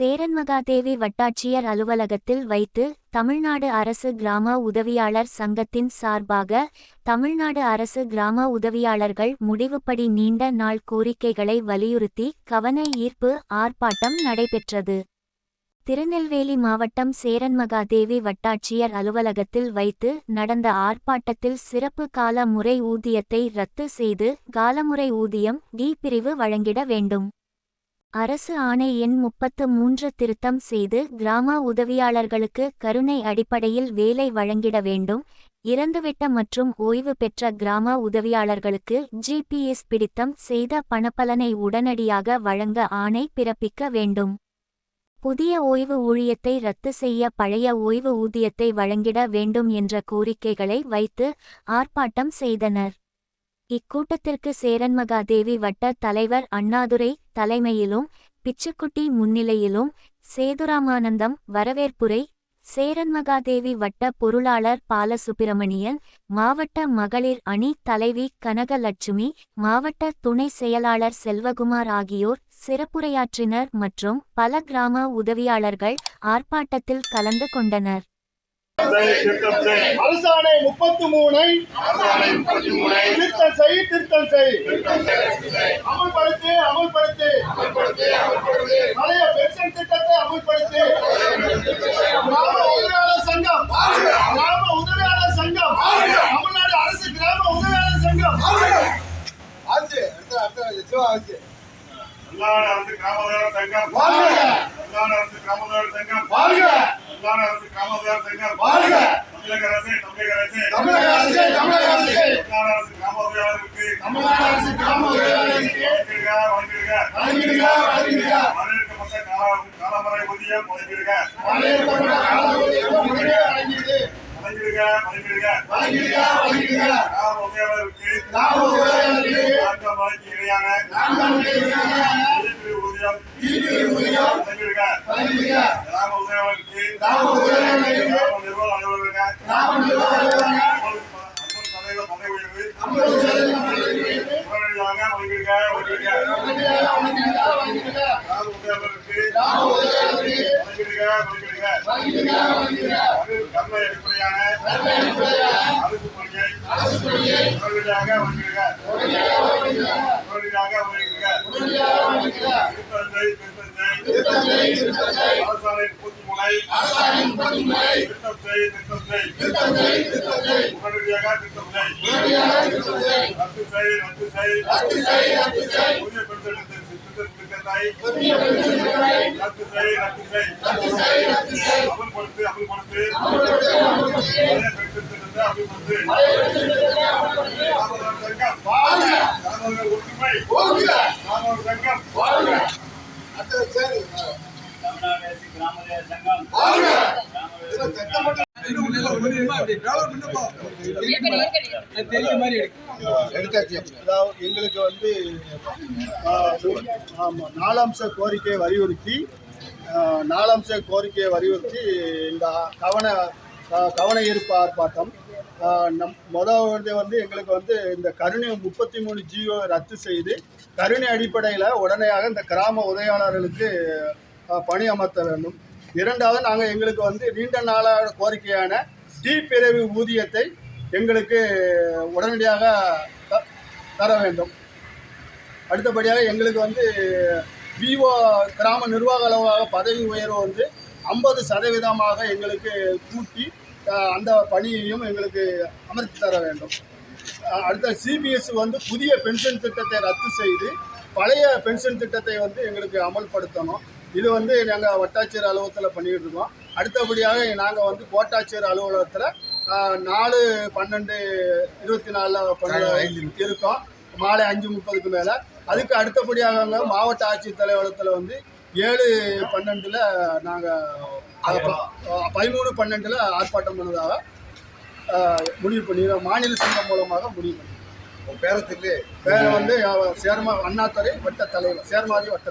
சேரன்மகாதேவி வட்டாட்சியர் அலுவலகத்தில் வைத்து தமிழ்நாடு அரசு கிராம உதவியாளர் சங்கத்தின் சார்பாக தமிழ்நாடு அரசு கிராம உதவியாளர்கள் முடிவுப்படி நீண்ட நாள் கோரிக்கைகளை வலியுறுத்தி கவன ஈர்ப்பு ஆர்ப்பாட்டம் நடைபெற்றது. திருநெல்வேலி மாவட்டம் சேரன்மகாதேவி வட்டாட்சியர் அலுவலகத்தில் வைத்து நடந்த ஆர்ப்பாட்டத்தில் சிறப்பு கால முறை ஊதியத்தை ரத்து செய்து காலமுறை ஊதியம் டி பிரிவு வழங்கிட வேண்டும். அரசு ஆணை எண் முப்பத்து மூன்று திருத்தம் செய்து கிராம உதவியாளர்களுக்கு கருணை அடிப்படையில் வேலை வழங்கிட வேண்டும். இறந்துவிட்ட மற்றும் ஓய்வு பெற்ற கிராம உதவியாளர்களுக்கு ஜிபிஎஸ் பிடித்தம் செய்த பணப்பலனை உடனடியாக வழங்க ஆணை பிறப்பிக்க வேண்டும். புதிய ஓய்வு ஊழியத்தை ரத்து செய்ய பழைய ஓய்வு ஊதியத்தை வழங்கிட வேண்டும் என்ற கோரிக்கைகளை வைத்து ஆர்ப்பாட்டம் செய்தனர். இக்கூட்டத்திற்கு சேரன்மகாதேவி வட்ட தலைவர் அண்ணாதுரை தலைமையிலும் பிச்சுக்குட்டி முன்னிலையிலும் சேதுராமானந்தம் வரவேற்புரை சேரன்மகாதேவி வட்ட பொருளாளர் பாலசுப்பிரமணியன் மாவட்ட மகளிர் அணி தலைவி கனகலட்சுமி மாவட்ட துணை செயலாளர் செல்வகுமார் ஆகியோர் சிறப்புரையாற்றினர் மற்றும் பல கிராம உதவியாளர்கள் ஆர்ப்பாட்டத்தில் கலந்து கொண்டனர். திருத்தம் செய் அரசாணை முப்பத்து மூணை திருத்தம் செய் திருத்தம் செய். அமல்படுத்து அமல்படுத்து. பழைய பென்ஷன் திட்டத்தை அமல்படுத்து. கிராம உதவியாளர் சங்கம் கிராம உதவியாளர் சங்கம் தமிழ்நாடு அரசு கிராம உதவியாளர் சங்கம். ஆச்சு அடுத்த அடுத்த ஆச்சு தமிழ்நாடு அரசு கிராமோதர சங்கம். வாழ்க தமிழ்நாடு அரசு கிராமோதர சங்கம். தமிழ்நாடு அரசு கிராமோதர சங்கம் வாழ்க தமிழக அரசு தமிழக அரசு தமிழக அரசு தமிழக அரசு தமிழ்நாடு அரசு கிராமோதயாளருக்கு தமிழ்நாடு அரசு உதவியாளருக்கு வழங்கிடுக வழங்கிடுக வழங்கிடுக வழங்கிடுக வரவேற்கப்பட்ட கால காலமுறை ஊதியம் வழங்கிடுக வரவேற்கப்பட்ட கால ஊதியம் வழங்கிடுக வழங்கிடுக வழங்கிடுக வழங்கிடுக உதவியாளருக்கு கிராம உதவியாளருக்கு நான்காம் மணிக்கு இணையான நான்காம் தேதியான ஈட்டு ஊதியம் ஈடு ஊதியம் வழங்கிடுக வழங்கிடுக கிராம உதவியாளருக்கு கிராம உதவியாளருக்கு கிராம நிர்வாக அலுவலக கிராம நிர்வாகிகளுக்கு ஐம்பது சதவீத பதவி உயர்வு ஐம்பது சதவீதம் பதவி உயர்வு உடனடியாக வழங்கிடுக வழங்கிடுக வழங்கிடுக வழங்கிடுக வழங்கிடுக கிராம உதவியாளருக்கு கிராம உதவியாளருக்கு வழங்கிடுக வழங்கிடுக வழங்கிடுக வழங்கிடுக அது கர்ம அடிப்படையான நன்மை அடிப்படையாக அரசு பணியை அரசு பணியை உடனடியாக வழங்கிடுக உடனடியாக வழங்கிடுக உடனடியாக வழங்கிடுக உடனடியாக வழங்கிடுக திருத்தந்தை திருத்தந்தை திருத்தம் செய் திருத்தம் செய் அரசாணை திருத்தம் செய் திருத்தம் செய் உடனடியாக திருத்தம் ராமவர் சங்கம். எங்களுக்கு வந்து ஆமாம் நாலம்ச கோரிக்கையை வலியுறுத்தி நாலம்ச கோரிக்கையை வலியுறுத்தி இந்த கவன கவன ஈர்ப்பு ஆர்ப்பாட்டம் நம் முதல் வந்து எங்களுக்கு வந்து இந்த கருணை முப்பத்தி மூணு ஜியோ ரத்து செய்து கருணை அடிப்படையில் உடனடியாக இந்த கிராம உதவியாளர்களுக்கு பணி அமர்த்த வேண்டும். இரண்டாவது நாங்கள் எங்களுக்கு வந்து நீண்ட நாளான கோரிக்கையான டி பிரிவு ஊதியத்தை எங்களுக்கு உடனடியாக த- தர வேண்டும். அடுத்தபடியாக எங்களுக்கு வந்து விஓ கிராம நிர்வாக அளவாக பதவி உயர்வு வந்து ஐம்பது சதவீதமாக எங்களுக்கு கூட்டி அந்த பணியையும் எங்களுக்கு அமர்த்தி தர வேண்டும். அடுத்த சிபிஎஸ் வந்து புதிய பென்ஷன் திட்டத்தை ரத்து செய்து பழைய பென்ஷன் திட்டத்தை வந்து எங்களுக்கு அமல்படுத்தணும். இது வந்து நாங்கள் வட்டாட்சியர் அலுவலகத்தில் பண்ணிக்கிட்டு இருக்கோம். அடுத்தபடியாக நாங்கள் வந்து கோட்டாட்சியர் அலுவலகத்தில் நாலு பன்னெண்டு இருபத்தி நாலில் பண்ணி இருக்கோம். மாலை அஞ்சு முப்பதுக்கு மேலே. அதுக்கு அடுத்தபடியாக மாவட்ட ஆட்சித்தலைவர் அலுவலகத்தில் வந்து ஏழு பன்னெண்டில் நாங்கள் பதிமூணு பன்னெண்டில் ஆர்ப்பாட்டம் பண்ணதாக முடிவு பண்ணி மாநில சங்கம் மூலமாக முடிவு பண்ணி பேரத்துக்கு பேர் வந்து சேர்மா அண்ணாத்துறை வட்ட தலைவர் சேர்மாதி வட்ட